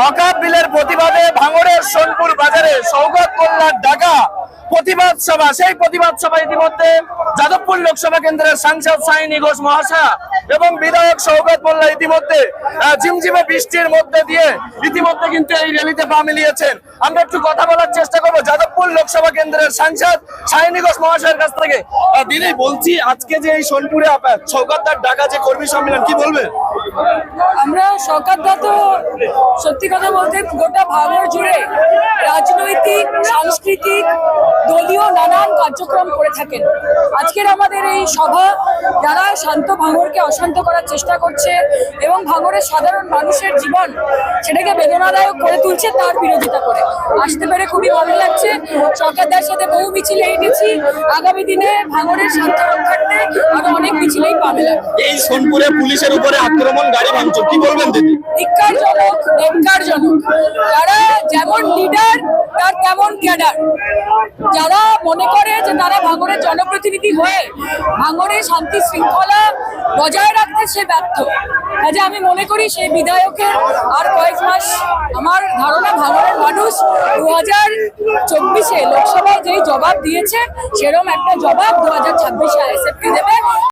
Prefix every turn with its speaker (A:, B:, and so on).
A: ওয়াকাব প্রতিবাদে ভাঙড়ের সোনপুর বাজারে সৌগত কল্যাণ ঢাকা প্রতিবাদ সভা। সেই প্রতিবাদ সভা ইতিমধ্যে যাদবপুর লোকসভা কেন্দ্রের সাংসদ সাইনি ঘোষ মহাশয়া এবং বিধায়ক সৌগত মোল্লা ইতিমধ্যে ঝিমঝিমে বৃষ্টির মধ্যে দিয়ে ইতিমধ্যে কিন্তু এই র্যালিতে পা মিলিয়েছেন। আমরা একটু কথা বলার চেষ্টা করব। যাদবপুর লোকসভা কেন্দ্রের সাংসদ সাইনি ঘোষ মহাশয়ের কাছ থেকে। দিদি, বলছি আজকে যে এই সোনপুরে সৌগতদার ঢাকা যে কর্মী সম্মেলন, কি বলবেন?
B: আমরা সরকারদা তো সত্যি কথা বলতে গোটা ভারত জুড়ে রাজনৈতিক সাংস্কৃতিক নানান কার্যক্রম করে থাকেন। আজকের আমাদের এই সভা যারা শান্ত ভাঙরকে অশান্ত করার চেষ্টা করছে এবং ভাঙরের সাধারণ মানুষের জীবন সেটাকে বেদনাদায়ক করে তুলছে তার বিরোধিতা করে। আসতে পেরে খুবই ভালো লাগছে। সরকারদের সাথে বহু মিছিলে হেঁটেছি আগামী দিনে ভাঙরের শান্ত রক্ষার্থে আরও অনেক মিছিলেই পাবে।
A: এই সোনপুরে পুলিশের উপরে আক্রমণ গাড়ি ভাঙচুর কি বলবেন দিদি?
B: ধিক্কারজনক নেককারজনক যারা যেমন লিডার তার তেমন ক্যাডার যারা মনে করে যে তারা ভাঙরের জনপ্রতিনিধি হয়ে ভাঙরের শান্তি শৃঙ্খলা বজায় রাখতে সে ব্যর্থ। কাজে আমি মনে করি সেই বিধায়কের আর কয়েক মাস আমার ধারণা ভাঙরের মানুষ দু হাজার চব্বিশে লোকসভায় যেই জবাব দিয়েছে সেরকম একটা জবাব দু হাজার ছাব্বিশে আইএসএফকে